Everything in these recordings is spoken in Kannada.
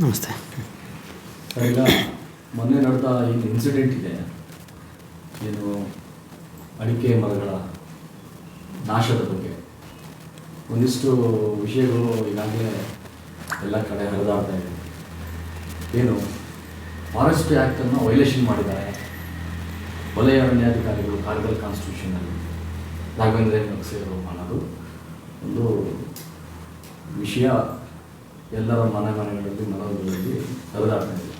ನಮಸ್ತೆ. ಈಗ ಮೊನ್ನೆ ನಡೆದ ಏನು ಇನ್ಸಿಡೆಂಟ್ ಇದೆ. ಏನು ಅಡಿಕೆ ಮರಗಳ ನಾಶದ ಬಗ್ಗೆ. ಒಂದಿಷ್ಟು ವಿಷಯಗಳು ಈಗಾಗಲೇ ಎಲ್ಲ ಕಡೆ ಹರಿದಾಡ್ತಾ ಇದೆ. ಏನು ಫಾರೆಸ್ಟ್ ಆ್ಯಕ್ಟನ್ನು ವೈಲೇಷನ್ ಮಾಡಿದ್ದಾರೆ. ವಲಯ ಅರಣ್ಯಾಧಿಕಾರಿಗಳು ಕಾರ್ಗಲ್ ಕಾನ್ಸ್ಟಿಟ್ಯೂಷನಲ್ಲಿ ರಾಘವೇಂದ್ರ ನಕ್ಸೇರು ಮಾಡೋದು. ಒಂದು ವಿಷಯ ಎಲ್ಲರ ಮನೆ ಮನೆಗಳಲ್ಲಿ ಮನೆಗಳಲ್ಲಿ ಹರಿದಾಡ್ತಾ ಇದೆ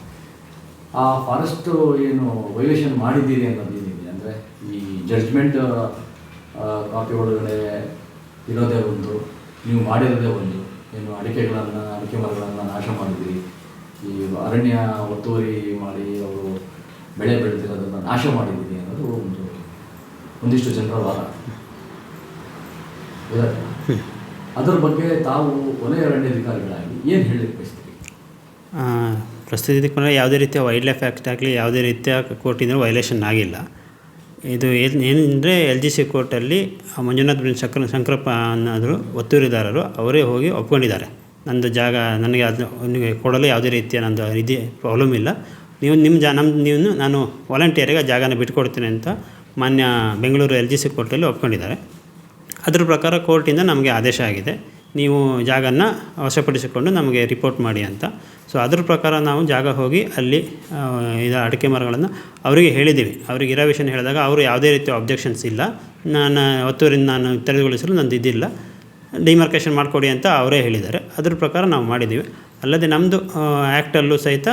ಆ ಫಾರೆಸ್ಟ್ ಏನು ವೈಲೇಷನ್ ಮಾಡಿದ್ದೀರಿ ಅನ್ನೋದು ಏನಿದೆ ಅಂದರೆ, ಈ ಜಡ್ಜ್ಮೆಂಟ್ ಕಾಪಿ ಒಳಗಡೆ ಇರೋದೇ ಒಂದು, ನೀವು ಮಾಡಿರೋದೇ ಒಂದು. ಏನು ಅಡಿಕೆಗಳನ್ನು, ಅಡಿಕೆ ಮರಗಳನ್ನು ನಾಶ ಮಾಡಿದ್ದೀರಿ. ಈ ಅರಣ್ಯ ಒತ್ತುವರಿ ಮಾಡಿ ಅವರು ಬೆಳೆ ಬೆಳೆದಿರೋದನ್ನು ನಾಶ ಮಾಡಿದ್ದೀರಿ ಅನ್ನೋದು ಒಂದು, ಒಂದಿಷ್ಟು ಜನರ ಗೊತ್ತಾಯ್ತಾ? ಅದರ ಬಗ್ಗೆ ತಾವು ಕೊನೆಯ ಅರಣ್ಯಾಧಿಕಾರಿಗಳಾಗಿ ಏನು ಹೇಳಲಿಕ್ಕೆ ಬಯಸ್ತೀರಿ ಪ್ರಸ್ತುತ ಇದಕ್ಕೆ ಯಾವುದೇ ರೀತಿಯ ವೈಲ್ಡ್ ಲೈಫ್ ಆ್ಯಕ್ಟ್ ಆಗಲಿ, ಯಾವುದೇ ರೀತಿಯ ಕೋರ್ಟಿಂದ ವೈಲೇಷನ್ ಆಗಿಲ್ಲ. ಇದು ಏನು, ಏನಂದರೆ ಎಲ್ ಜಿ ಸಿ ಕೋರ್ಟಲ್ಲಿ ಮಂಜುನಾಥ್ ಬಿನ್ ಶಂಕರ, ಶಂಕರಪ್ಪ ಅನ್ನೋದ್ರು ಒತ್ತುವರಿದಾರರು, ಅವರೇ ಹೋಗಿ ಒಪ್ಕೊಂಡಿದ್ದಾರೆ. ನಂದು ಜಾಗ, ನನಗೆ ಅದು, ನಿಮಗೆ ಕೊಡಲು ಯಾವುದೇ ರೀತಿಯ ನಂದು ಇದು ಪ್ರಾಬ್ಲಮ್ ಇಲ್ಲ. ನೀವು ನಿಮ್ಮ ಜಾ ನಮ್ಮ ನೀವು ನಾನು ವಾಲಂಟಿಯರಿಗೆ ಆ ಜಾಗನ ಬಿಟ್ಕೊಡ್ತೀನಿ ಅಂತ ಮಾನ್ಯ ಬೆಂಗಳೂರು ಎಲ್ ಜಿ ಸಿ ಕೋರ್ಟಲ್ಲಿ ಒಪ್ಕೊಂಡಿದ್ದಾರೆ. ಅದ್ರ ಪ್ರಕಾರ ಕೋರ್ಟಿಂದ ನಮಗೆ ಆದೇಶ ಆಗಿದೆ. ನೀವು ಜಾಗನ ವಶಪಡಿಸಿಕೊಂಡು ನಮಗೆ ರಿಪೋರ್ಟ್ ಮಾಡಿ ಅಂತ. ಸೊ ಅದ್ರ ಪ್ರಕಾರ ನಾವು ಜಾಗ ಹೋಗಿ ಅಲ್ಲಿ ಇದು ಅಡಿಕೆ ಮರಗಳನ್ನು ಅವರಿಗೆ ಹೇಳಿದ್ದೀವಿ. ಅವರಿಗೆ ಇರೋ ವಿಷಯ ಹೇಳಿದಾಗ ಅವರು ಯಾವುದೇ ರೀತಿಯ ಅಬ್ಜೆಕ್ಷನ್ಸ್ ಇಲ್ಲ. ನಾನು ಒತ್ತುವರಿಂದ ನಾನು ತೆರೆದುಗೊಳಿಸಲು ನಂದು ಇದಿಲ್ಲ. ಡಿಮಾರ್ಕೇಷನ್ ಮಾಡಿಕೊಡಿ ಅಂತ ಅವರೇ ಹೇಳಿದ್ದಾರೆ. ಅದ್ರ ಪ್ರಕಾರ ನಾವು ಮಾಡಿದ್ದೀವಿ. ಅಲ್ಲದೆ ನಮ್ಮದು ಆ್ಯಕ್ಟಲ್ಲೂ ಸಹಿತ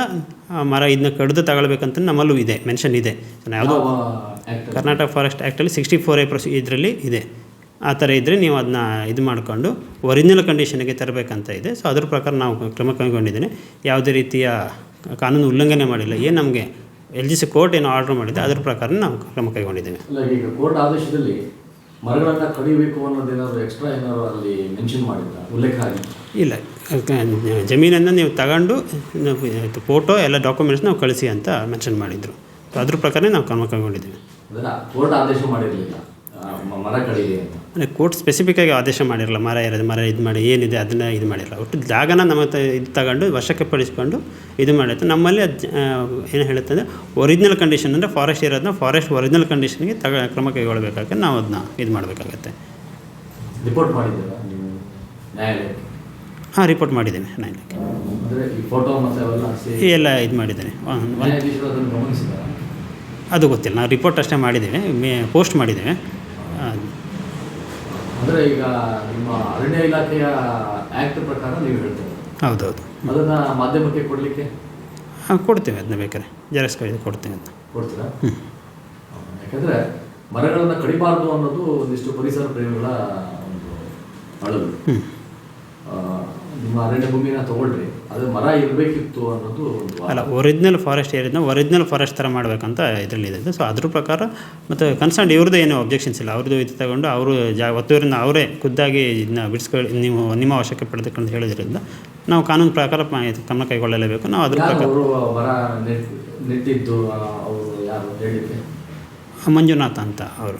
ಮರ ಇದನ್ನ ಕಡಿದು ತಗೊಳ್ಬೇಕಂತ ನಮ್ಮಲ್ಲೂ ಇದೆ ಮೆನ್ಷನ್ ಇದೆ. ಯಾವುದೋ ಯಾವ ಕರ್ನಾಟಕ ಫಾರೆಸ್ಟ್ ಆ್ಯಕ್ಟಲ್ಲಿ ಸಿಕ್ಸ್ಟಿ ಫೋರ್ ಎ ಪ್ರೊಸಿ ಇದರಲ್ಲಿ ಇದೆ. ಆ ಥರ ಇದ್ದರೆ ನೀವು ಅದನ್ನ ಇದು ಮಾಡಿಕೊಂಡು ಒರಿಜಿನಲ್ ಕಂಡೀಷನ್ಗೆ ತರಬೇಕಂತ ಇದೆ. ಸೊ ಅದ್ರ ಪ್ರಕಾರ ನಾವು ಕ್ರಮ ಕೈಗೊಂಡಿದ್ದೀನಿ. ಯಾವುದೇ ರೀತಿಯ ಕಾನೂನು ಉಲ್ಲಂಘನೆ ಮಾಡಿಲ್ಲ. ಏನು ನಮಗೆ ಎಲ್ ಜಿ ಸಿ ಕೋರ್ಟ್ ಏನು ಆರ್ಡರ್ ಮಾಡಿದೆ ಅದ್ರ ಪ್ರಕಾರ ನಾವು ಕ್ರಮ ಕೈಗೊಂಡಿದ್ದೇವೆ. ಈಗ ಕೋರ್ಟ್ ಆದೇಶದಲ್ಲಿ ಮರಗಳನ್ನ ಕಡಿಬೇಕು ಅನ್ನೋದೇನಾದರೂ ಎಕ್ಸ್ಟ್ರಾ ಏನಾದರೂ ಅಲ್ಲಿ ಮೆನ್ಷನ್ ಮಾಡಿದ್ರ? ಉಲ್ಲೇಖ ಆಗಿ? ಇಲ್ಲ. ಜಮೀನನ್ನು ನೀವು ತಗೊಂಡು ಫೋಟೋ ಎಲ್ಲ ಡಾಕ್ಯುಮೆಂಟ್ಸ್ ನಾವು ಕಳಿಸಿ ಅಂತ ಮೆನ್ಷನ್ ಮಾಡಿದರು. ಅದ್ರ ಪ್ರಕಾರ ನಾವು ಕ್ರಮ ಕೈಗೊಂಡಿದ್ದೇವೆ. ಕೋರ್ಟ್ ಆದೇಶ ಮಾಡಿರಲಿಲ್ಲ. ಮರ ಕಡಿದೆ ಅಂದರೆ ಕೋರ್ಟ್ ಸ್ಪೆಸಿಫಿಕ್ಕಾಗಿ ಆದೇಶ ಮಾಡಿರಲ್ಲ ಮರ ಇರೋದು ಮರ ಇದು ಮಾಡಿ ಏನಿದೆ ಅದನ್ನು ಇದು ಮಾಡಿರಲ್ಲ. ಒಟ್ಟು ಜಾಗನ ನಮ್ಮ ಇದು ತಗೊಂಡು ವಶಕ್ಕೆ ಪಡಿಸ್ಕೊಂಡು ಇದು ಮಾಡುತ್ತೆ. ನಮ್ಮಲ್ಲಿ ಅದು ಏನು ಹೇಳುತ್ತೆ ಅಂದರೆ ಒರಿಜಿನಲ್ ಕಂಡೀಷನ್ ಅಂದರೆ ಫಾರೆಸ್ಟ್ ಇರೋದನ್ನ ಫಾರೆಸ್ಟ್ ಒರಿಜಿನಲ್ ಕಂಡೀಷನ್ಗೆ ತಗ ಕ್ರಮ ಕೈಗೊಳ್ಳಬೇಕಾಗುತ್ತೆ ನಾವು ಅದನ್ನ ಇದು ಮಾಡಬೇಕಾಗತ್ತೆ. ರಿಪೋರ್ಟ್ ಹಾಂ ರಿಪೋರ್ಟ್ ಮಾಡಿದ್ದೇನೆ ನ್ಯಾಯಾಲಯಕ್ಕೆ. ಎಲ್ಲ ಇದು ಮಾಡಿದ್ದೇನೆ. ಅದು ಗೊತ್ತಿಲ್ಲ. ನಾವು ರಿಪೋರ್ಟ್ ಅಷ್ಟೇ ಮಾಡಿದ್ದೇವೆ ಮೇ ಪೋಸ್ಟ್ ಮಾಡಿದ್ದೇವೆ. ಅಂದರೆ ಈಗ ನಿಮ್ಮ ಅರಣ್ಯ ಇಲಾಖೆಯ ಆ್ಯಕ್ಟ್ ಪ್ರಕಾರ ನೀವು ಹೇಳ್ತೀರಾ. ಹೌದೌದು. ಅದನ್ನು ಮಾಧ್ಯಮಕ್ಕೆ ಕೊಡಲಿಕ್ಕೆ? ಹಾಂ ಕೊಡ್ತೇವೆ ಅದನ್ನ ಬೇಕಾದ್ರೆ. ಜೆರಾಕ್ಸ್ ಕಾಯ್ದು ಕೊಡ್ತೇವೆ ಅದನ್ನ. ಕೊಡ್ತೀರಾ? ಯಾಕಂದರೆ ಮರಗಳನ್ನು ಕಡಿಬಾರ್ದು ಅನ್ನೋದು ಒಂದಿಷ್ಟು ಪರಿಸರ ಪ್ರೇಮಿಗಳ ಒಂದು ಅಳಲು. ನಿಮ್ಮ ಅರಣ್ಯ ಭೂಮಿನ ತಗೊಳ್ರಿ. ಅದು ಮರ ಇರಬೇಕಿತ್ತು ಅನ್ನೋದು ಒಂದು. ಅಲ್ಲ original forest area original forest ಥರ ಮಾಡಬೇಕಂತ ಇದರಲ್ಲಿ ಇದೆ ಸೊ ಅದ್ರ ಪ್ರಕಾರ ಮತ್ತು ಕನ್ಸರ್ನ್ ಇವ್ರದ್ದು ಏನು ಅಬ್ಜೆಕ್ಷನ್ಸ್ ಇಲ್ಲ. ಅವ್ರದ್ದು ಇದು ತಗೊಂಡು ಅವರು ಜಾ ಒತ್ತುವರಿಂದ ಅವರೇ ಖುದ್ದಾಗಿ ಇದನ್ನ ಬಿಡಿಸ್ಕೊಳ್ಳಿ ನೀವು ನಿಮ್ಮ ಅವಶ್ಯಕ್ಕೆ ಪಡೆದುಕೊಂಡು ಹೇಳಿದ್ರಿಂದ ನಾವು ಕಾನೂನು ಪ್ರಕಾರ ಕ್ರಮ ಕೈಗೊಳ್ಳಲೇಬೇಕು. ನಾವು ಅದ್ರ ಪ್ರಕಾರ ಮರ ನೆಟ್ ನೆಟ್ಟಿದ್ದು ಅವರು ಯಾರು ಹೇಳಿದ್ರೆ ಮಂಜುನಾಥ್ ಅಂತ ಅವರು.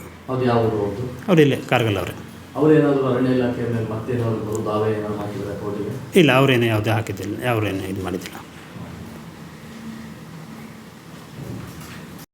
ಅವರು ಇಲ್ಲೇ ಕಾರ್ಗಲ್ ಅವರೇ. ಅವ್ರೇನಾದ್ರು ಅರಣ್ಯ ಇಲಾಖೆ ಮೇಲೆ ಮತ್ತೇನಾದ್ರು ದಾವೆ ಏನಾದ್ರು ಹಾಕಿದ್ರೆ ಕೋರ್ಟಿಗೆ? ಇಲ್ಲ, ಅವರೇನೇ ಯಾವುದೇ ಹಾಕಿದ್ದಿಲ್ಲ, ಅವರೇನೇ ಇದು ಮಾಡಿದ್ದಿಲ್ಲ.